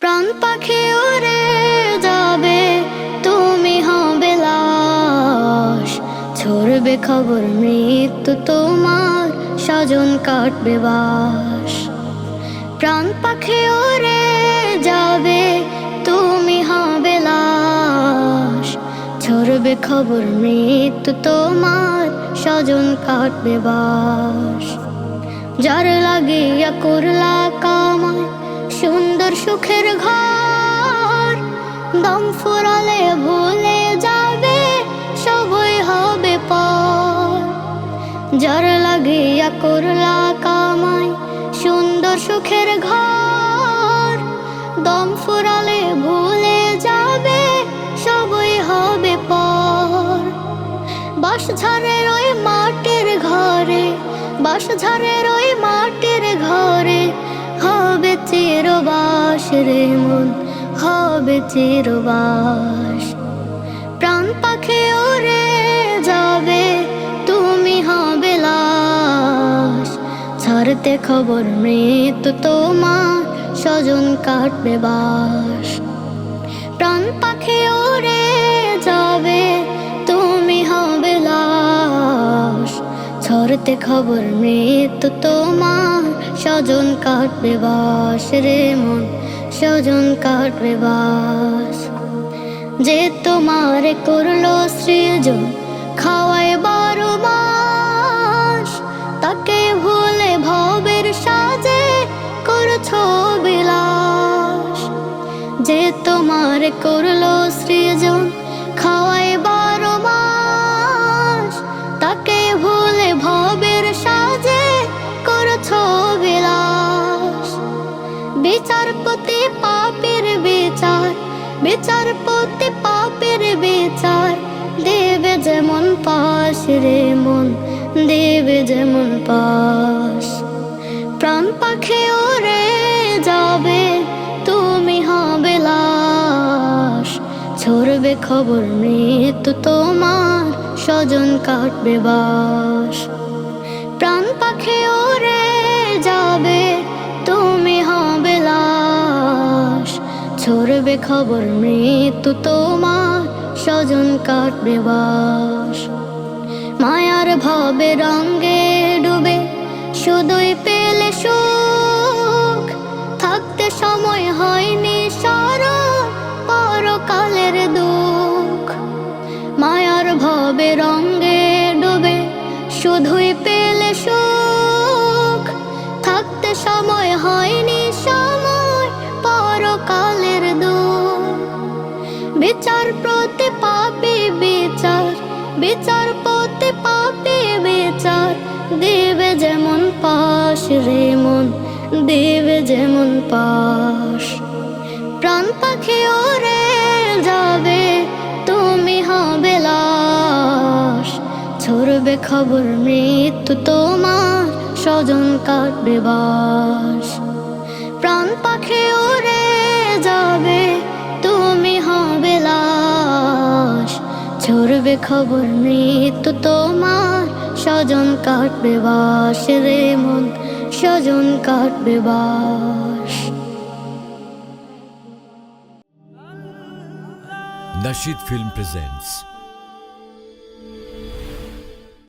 প্রাণ পাখি উড়ে যাবে, তুমি হবে লাশ। ছড়বে খবর, মৃত্যু তোমার স্বজন কাটবে বাস। প্রাণ পাখি উড়ে যাবে, তুমি হবে লাশ। ছড়বে খবর, মৃত্যু তোমার স্বজন কাটবে বাস। যার লাগিয়া করলা সুখের ঘর। দম ফুরালে ভুলে যাবে, সবই হবে পর লাগিয়া করলা কামায় সুন্দর সুখের ঘর। দম ফুরালে ভুলে যাবে, সবই হবে পর বাস ঝাড়ের ওই মাটির ঘরে বাস ঝাড়ের হবে চিরবাস প্রাণ পাখি ওরে যাবে, তুমি হবে লাশ। ছাড়তে খবর মৃত্যু তোমার, স্বজন কাটবে বাস। প্রাণ পাখি উড়ে যাবে, তুমি হবে লাশ। ছড়তে খবর মৃত্যু তোমার, স্বজন কাটবে বাস রে মন। স্বজন কাটবে বাস। যে তোমার করল সৃজন, খাওয়ায় বারো মাস। তাকে ভুলে ভবের সাজে করছ বিলাস। যে তোমার করল বিচারপতি পাপের বিচার। দেবে যেমন পাশ রে মন, দেবে যেমন পাশ। প্রাণ পাখি ওরে যাবে, তুমি হবে লাশ। ছড়বে খবর মৃত্যু তোমার, স্বজন কাটবে বাস। প্রাণ পাখি ছড়বে খবর, মৃত্যু তোমার। স্বজন কাটবে বাস। মায়ার ভাবে রঙ্গে ডুবে শুধুই পেলে সুখ। থাকতে সময় হয়নি স্মরণ পরকালের দুঃখ। মায়ার ভাবে রঙ্গে বিচার প্রতি পাপি বিচার বিচার প্রতি পাপি বিচার। দেবে যেমন পাশ রে মন, দেবে যেমন পাশ। প্রাণ পাখি ওরে যাবে, তুমি হবে লাশ। ছড়বে খবর মৃত্যু তোমার, স্বজন কাটবে বাস। প্রাণ পাখি উড়ে যাবে ছড়বে খবর মৃত্যু তোমার। স্বজন কাটবে বাস রে মন, স্বজন কাটবে বাস। Nashid Film presents